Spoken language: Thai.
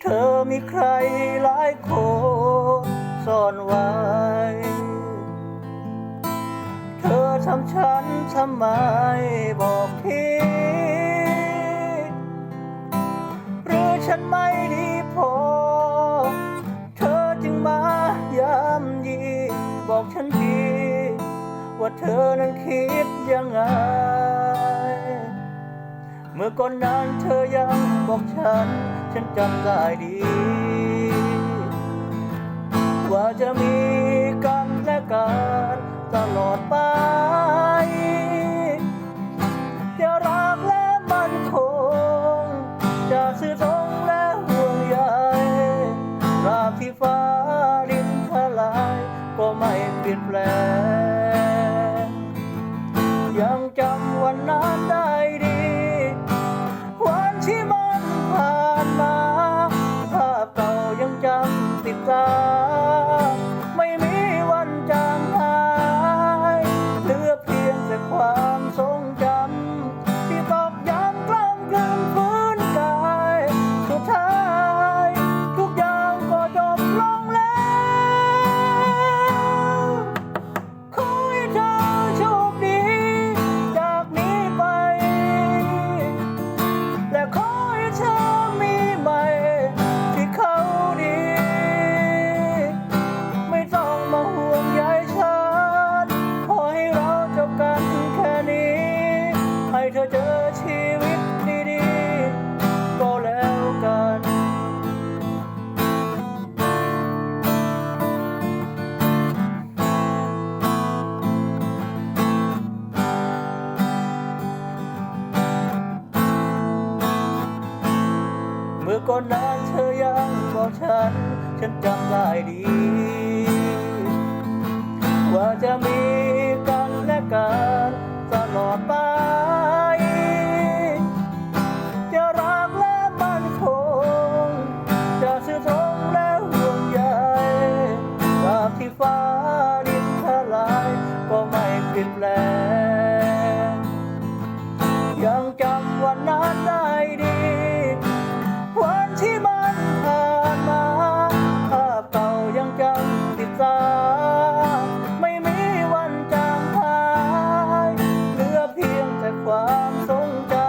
เธอมีใครหลายคนซ่อนไว้ เธอทำฉันทำไมบอกทีหรือฉันไม่ดีพอ เธอจึงมาย้ำยีบอกฉันที ว่าเธอนั้นคิดยังไง เมื่อก่อนนั้นเธอยังบอกฉัน ฉันจำได้ดี ว่าจะมีกันและกันตลอดไปจะรักและมันคง จะซื่อตรงและห่วงใยรากที่ฟ้าดินทลายก็ไม่เปลี่ยนแปลง มื่อก่อนนั้นเธอยังบอกฉัน ฉันจำได้ดี ว่าจะมีกันและกันตลอดไป จะรักและมันคง จะซื่อตรงและห่วงใยจากที่ฟ้าดินทลายก็ไม่เปลี่ยนแปลงยังจำวันนั้นได้ดี ความทรงจ